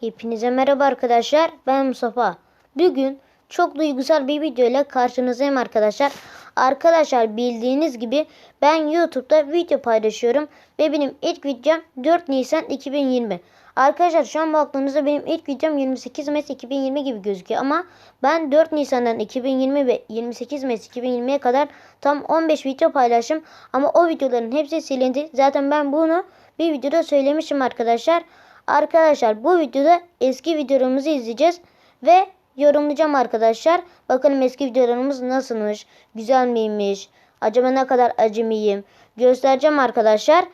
Hepinize merhaba arkadaşlar. Ben Mustafa. Bugün çok duygusal bir video ile karşınızdayım arkadaşlar. Arkadaşlar bildiğiniz gibi ben YouTube'da video paylaşıyorum ve benim ilk videom 4 Nisan 2020. Arkadaşlar şu an baktığınızda benim ilk videom 28 Mayıs 2020 gibi gözüküyor ama ben 4 Nisan'dan 2020 ve 28 Mayıs 2020'ye kadar tam 15 video paylaştım ama o videoların hepsi silindi. Zaten ben bunu bir videoda söylemişim arkadaşlar. Arkadaşlar bu videoda eski videolarımızı izleyeceğiz ve yorumlayacağım arkadaşlar. Bakalım eski videolarımız nasılmış, güzel miymiş, acaba ne kadar acemiyim göstereceğim arkadaşlar.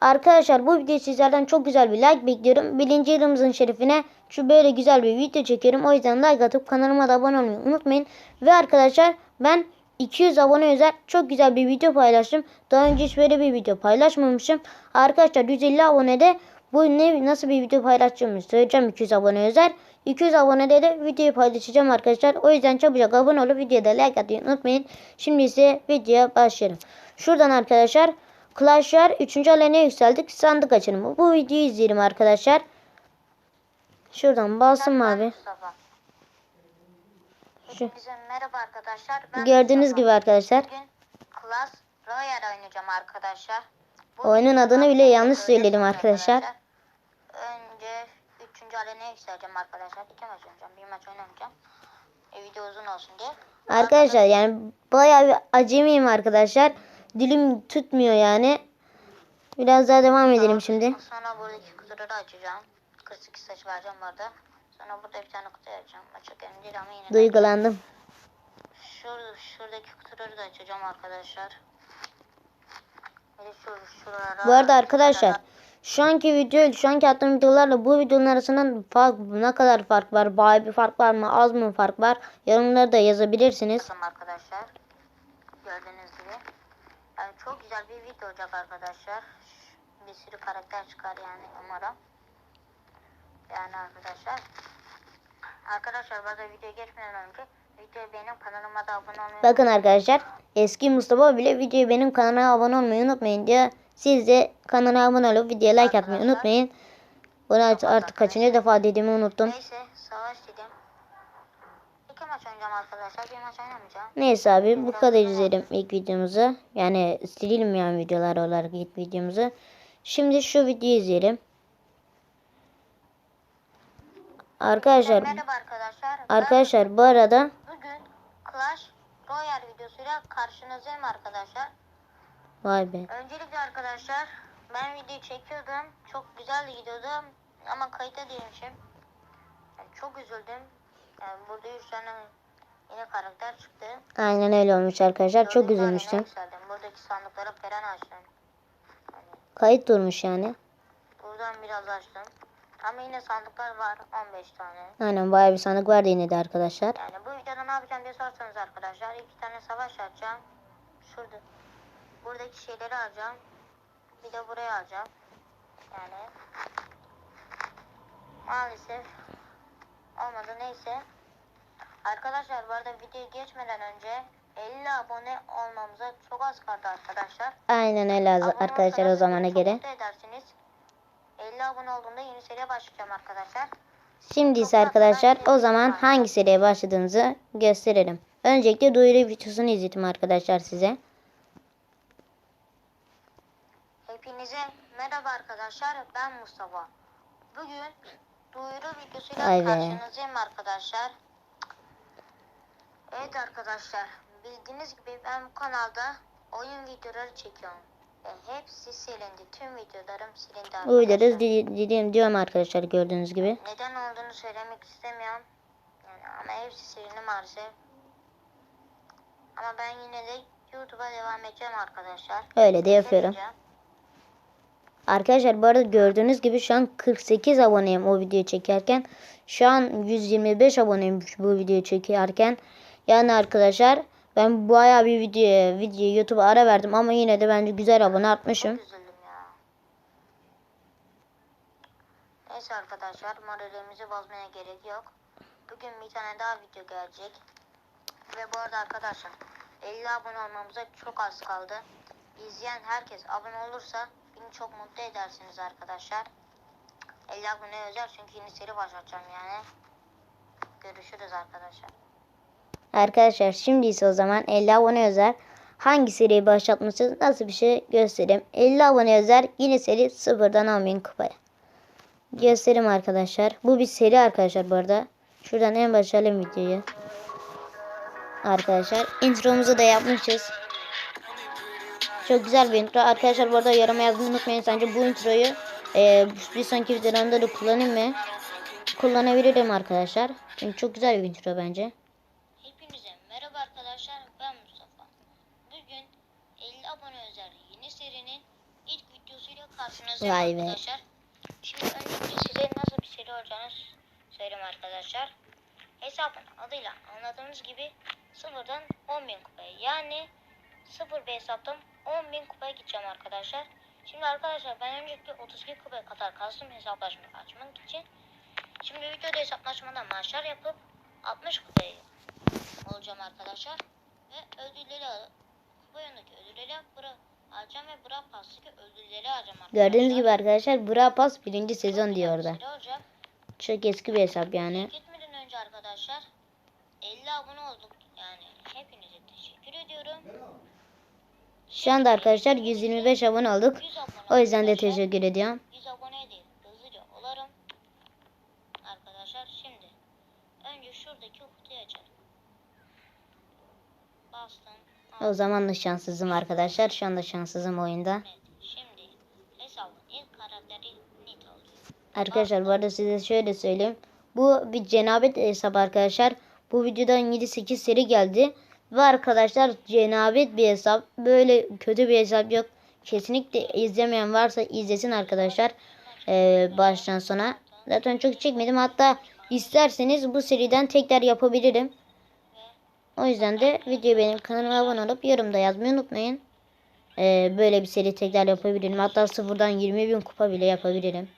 Arkadaşlar bu video sizlerden çok güzel bir like bekliyorum. Birinci yılımızın şerefine şu böyle güzel bir video çekiyorum. O yüzden like atıp kanalıma da abone olmayı unutmayın. Ve arkadaşlar ben 200 abone özel çok güzel bir video paylaştım. Daha önce hiç böyle bir video paylaşmamışım. Arkadaşlar 150 abonede bu ne nasıl bir video paylaşacağımı söyleyeceğim 200 abone özel. 200 abonede de videoyu paylaşacağım arkadaşlar. O yüzden çabucak abone olup videoda like atmayı unutmayın. Şimdi ise videoya başlayalım. Şuradan arkadaşlar Clash Royale 3. alene yükseldik. Sandık açılımı. Bu videoyu izleyelim arkadaşlar. Şuradan basın abi. Hepinize merhaba arkadaşlar. Ben Gördüğünüz gibi arkadaşlar. Bugün Clash Royale oynayacağım arkadaşlar. Oyunun adını bile yanlış söyledim arkadaşlar. Önce 3. alene yükseleceğim arkadaşlar. İki maç oynayacağım. Bir maç oynamayacağım. E, video uzun olsun diye. Arkadaşlar yani bayağı bir acemiyim arkadaşlar. Dilim tutmuyor yani. Biraz daha devam edelim şimdi. Sonra buradaki kutuları açacağım. 48 saç vereceğim bu arada. Sonra burada bir tane kutu açacağım. Açık önemli değil ama yine de Duygulandım. Şur, şuradaki kutuları da açacağım arkadaşlar. Bir de şu, şuralara, Bu arada arkadaşlar şuralara- şu anki video şu anki attığım videolarla bu videonun arasında fark, ne kadar fark var? Bayağı bir fark var mı? Az mı fark var? Yorumları da yazabilirsiniz. Arkadaşlar. Gördüğünüz gibi. Yani çok güzel bir video olacak arkadaşlar. Bir sürü karakter çıkar yani umarım. Yani arkadaşlar. Arkadaşlar bu arada videoya geçmeden önce videoyu beğenip kanalıma da abone olmayı Bakın arkadaşlar eski Mustafa bile videoyu benim kanalıma abone olmayı unutmayın diyor. Siz de kanala abone olup videoya like atmayı unutmayın. Bunu artık kaçıncı defa dediğimi unuttum. Neyse savaş dedim. İki maç oynayacağım arkadaşlar. Bir maç oynamayacağım. Neyse abi bu kadar izleyelim ilk videomuzu. Yani silelim yani videolar olarak ilk videomuzu. Şimdi şu videoyu izleyelim. Arkadaşlar Merhaba arkadaşlar. Arkadaşlar bu arada Clash Royale videosuyla karşınızdayım arkadaşlar. vay be. Öncelikle arkadaşlar ben video çekiyordum. Çok güzel de gidiyordum. Ama kayıta değilmişim. Yani çok üzüldüm. Yani burada 3 tane yeni karakter çıktı. Aynen öyle olmuş arkadaşlar. Çok üzülmüştüm. Buradaki sandıkları falan açtım. Yani Kayıt durmuş yani. buradan biraz açtım. Ama yine sandıklar var. 15 tane. Aynen bayağı bir sandık vardı yine de arkadaşlar. Yani ne yapacağım diye sorsanız arkadaşlar. iki tane savaş açacağım. Şurada. Buradaki şeyleri alacağım. Bir de buraya alacağım. Yani. Maalesef. Olmadı neyse. Arkadaşlar bu arada videoyu geçmeden önce 50 abone olmamıza çok az kaldı arkadaşlar. Aynen öyle az- Abone arkadaşlar o zamana göre. mutlu edersiniz. 50 abone olduğumda yeni seriye başlayacağım arkadaşlar. Şimdi ise arkadaşlar o zaman hangi seriye başladığımızı gösterelim. Öncelikle duyuru videosunu izledim arkadaşlar size. Hepinize merhaba arkadaşlar. Ben Mustafa. Bugün duyuru videosuyla karşınızdayım arkadaşlar. Evet arkadaşlar. Bildiğiniz gibi ben bu kanalda oyun videoları çekiyorum. Hepsi silindi. Tüm videolarım silindi arkadaşlar. Di- dediğim diyorum arkadaşlar gördüğünüz gibi. Neden olduğunu söylemek istemiyorum. Yani ama hepsi silindi maalesef. Ama ben yine de YouTube'a devam edeceğim arkadaşlar. Öyle de yapıyorum. Arkadaşlar bu arada gördüğünüz gibi şu an 48 aboneyim o videoyu çekerken. Şu an 125 aboneyim bu videoyu çekerken. Yani arkadaşlar ben bayağı bir video video YouTube'a ara verdim ama yine de bence güzel abone artmışım. Neyse arkadaşlar moralimizi bozmaya gerek yok. Bugün bir tane daha video gelecek. Ve bu arada arkadaşlar 50 abone olmamıza çok az kaldı. İzleyen herkes abone olursa beni çok mutlu edersiniz arkadaşlar. 50 abone özel çünkü yeni seri başlatacağım yani. Görüşürüz arkadaşlar. Arkadaşlar şimdi ise o zaman 50 abone özel hangi seriyi başlatmışız nasıl bir şey göstereyim. 50 abone özel yine seri sıfırdan 10.000 kupaya. Göstereyim arkadaşlar. Bu bir seri arkadaşlar bu arada. Şuradan en başlayalım videoyu. Arkadaşlar intromuzu da yapmışız. Çok güzel bir intro. Arkadaşlar bu arada yoruma yazmayı unutmayın. Sence bu introyu e, bir sonraki videolarımda da kullanayım mı? Kullanabilirim arkadaşlar. Çünkü çok güzel bir intro bence. Hepinize merhaba arkadaşlar ben Mustafa. Bugün 50 abone özel yeni serinin ilk videosuyla karşınızdayım Vay be. arkadaşlar. Şimdi öncelikle size nasıl bir seri olacağını söyleyeyim arkadaşlar. Hesabın adıyla anladığınız gibi sıfırdan 10.000 kupaya yani sıfır bir hesaptan 10.000 kupaya gideceğim arkadaşlar. Şimdi arkadaşlar ben öncelikle 32 kupaya kadar kastım hesaplaşmayı açmak için. Şimdi videoda hesaplaşmadan maçlar yapıp 60 kupayı olacağım arkadaşlar. Ve ödülleri al- kupa yanındaki ödülleri bıra alacağım ve bırak pastaki ödülleri alacağım arkadaşlar. Gördüğünüz gibi arkadaşlar Bra Pass birinci sezon diyor orada. Çok eski bir hesap yani. Gitmeden önce arkadaşlar 50 abone olduk. Yani hepinize teşekkür ediyorum. Şu anda arkadaşlar 125 abone olduk. 100 abone O yüzden de teşekkür ediyorum. 100 abone değil hızlıca olarım. Arkadaşlar şimdi önce şuradaki kutuyu açalım. Bastım. O zaman da şanssızım arkadaşlar. Şu anda şanssızım oyunda. Arkadaşlar bu arada size şöyle söyleyeyim. Bu bir cenabet hesabı arkadaşlar. Bu videodan 7-8 seri geldi. Ve arkadaşlar cenabet bir hesap. Böyle kötü bir hesap yok. Kesinlikle izlemeyen varsa izlesin arkadaşlar. Ee, baştan sona. Zaten çok çekmedim. Hatta isterseniz bu seriden tekrar yapabilirim. O yüzden de videoyu benim kanalıma abone olup yorumda yazmayı unutmayın. Ee, böyle bir seri tekrar yapabilirim. Hatta sıfırdan 20 bin kupa bile yapabilirim.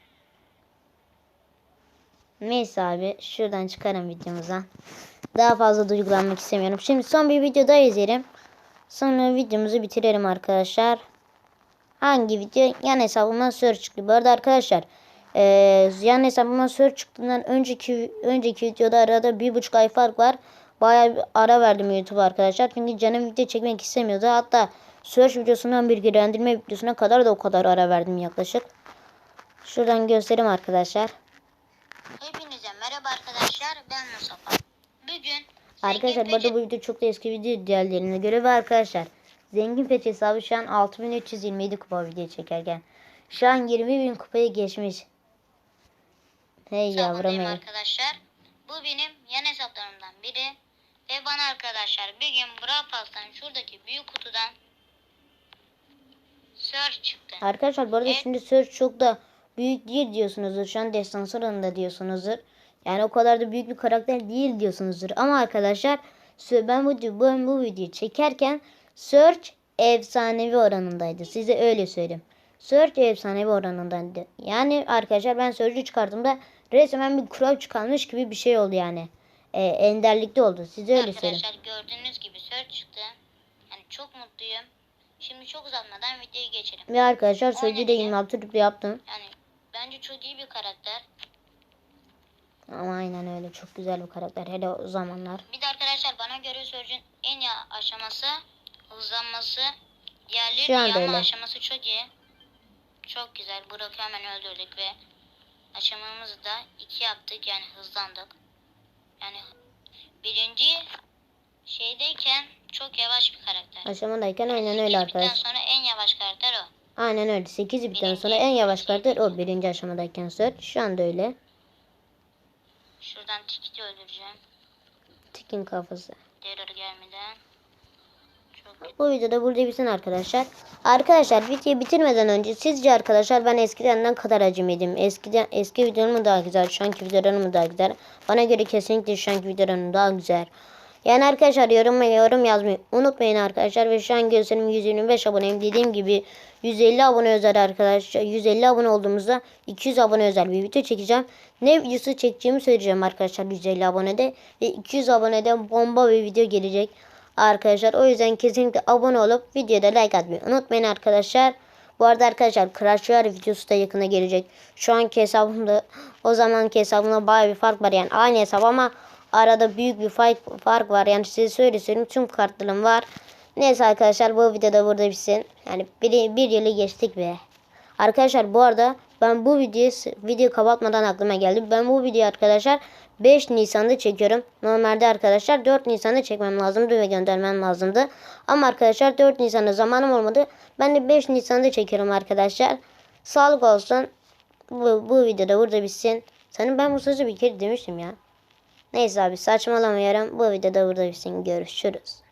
Neyse abi şuradan çıkarım videomuza. Daha fazla duygulanmak istemiyorum. Şimdi son bir video daha izleyelim. Sonra videomuzu bitirelim arkadaşlar. Hangi video? Yan hesabıma search çıktı. Bu arada arkadaşlar eee, yan hesabıma search çıktığından önceki önceki videoda arada bir buçuk ay fark var. Bayağı bir ara verdim YouTube arkadaşlar. Çünkü canım video çekmek istemiyordu. Hatta search videosundan bir girendirme videosuna kadar da o kadar ara verdim yaklaşık. Şuradan göstereyim arkadaşlar. Hepinize merhaba arkadaşlar ben Mustafa. Bugün Arkadaşlar bu arada bu video çok da eski video diğerlerine göre ve arkadaşlar Zengin Pet hesabı şu an 6327 kupa video çekerken şu an 20.000 kupayı geçmiş. Hey yavrum hey. arkadaşlar. Bu benim yan hesaplarımdan biri. Ve bana arkadaşlar bir gün Brawl Pass'tan şuradaki büyük kutudan Search çıktı. Arkadaşlar bu arada Evet. şimdi search çok da büyük değil diyorsunuzdur. Şu an destansı oranında diyorsunuzdur. Yani o kadar da büyük bir karakter değil diyorsunuzdur. Ama arkadaşlar ben bu, bu, bu videoyu çekerken search efsanevi oranındaydı. Size öyle söyleyeyim. Search efsanevi oranındaydı. Yani arkadaşlar ben search'ü çıkardığımda resmen bir kural çıkarmış gibi bir şey oldu yani. Ee, enderlikte oldu. Size öyle söyleyeyim. Arkadaşlar gördüğünüz gibi Search çıktı. Yani çok mutluyum. Şimdi çok uzatmadan videoya geçelim. Ve arkadaşlar sözcüğü de Aynen. 26 rupi yaptım. Yani bence çok iyi bir karakter. Ama aynen öyle. Çok güzel bir karakter. Hele o zamanlar. Bir de arkadaşlar bana göre Surge'ün en iyi aşaması hızlanması. Diğerleri öyle. aşaması çok iyi. Çok güzel. Burak'ı hemen öldürdük ve aşamamızı da iki yaptık. Yani hızlandık. Yani birinci şeydeyken çok yavaş bir karakter. Aşamadayken aynen Sekiz öyle arkadaşlar. sonra en yavaş karakter o. Aynen öyle. 8 bitten sonra en yavaş karakter o. Birinci aşamadayken Search. Şu anda öyle. Şuradan tikiti öldüreceğim. Tikin kafası. Terör gelmeden. Bu videoda burada bitsin arkadaşlar. Arkadaşlar videoyu bitirmeden önce sizce arkadaşlar ben eskidenden kadar acemiydim. Eskiden eski videolarım mı daha güzel, şu anki videolarım mı daha güzel? Bana göre kesinlikle şu anki videolarım daha güzel. Yani arkadaşlar yorum yorum yazmayı unutmayın arkadaşlar ve şu an gösterim 125 aboneyim. Dediğim gibi 150 abone özel arkadaşlar. 150 abone olduğumuzda 200 abone özel bir video çekeceğim. Ne videosu çekeceğimi söyleyeceğim arkadaşlar 150 abonede ve 200 abonede bomba bir video gelecek arkadaşlar. O yüzden kesinlikle abone olup videoda like atmayı unutmayın arkadaşlar. Bu arada arkadaşlar Crash Royale videosu da yakına gelecek. Şu anki hesabımda o zamanki hesabımda baya bir fark var. Yani aynı hesap ama arada büyük bir fark, var. Yani size söyle söyleyeyim tüm kartlarım var. Neyse arkadaşlar bu videoda burada bitsin. Yani bir, bir yılı geçtik be. Arkadaşlar bu arada ben bu videoyu video kapatmadan aklıma geldi. Ben bu videoyu arkadaşlar 5 Nisan'da çekiyorum. Normalde arkadaşlar 4 Nisan'da çekmem lazımdı ve göndermem lazımdı. Ama arkadaşlar 4 Nisan'da zamanım olmadı. Ben de 5 Nisan'da çekiyorum arkadaşlar. Sağlık olsun. Bu, bu videoda burada bitsin. Sanırım ben bu sözü bir kere demiştim ya. Neyse abi saçmalamayarım. Bu videoda burada bitsin. Görüşürüz.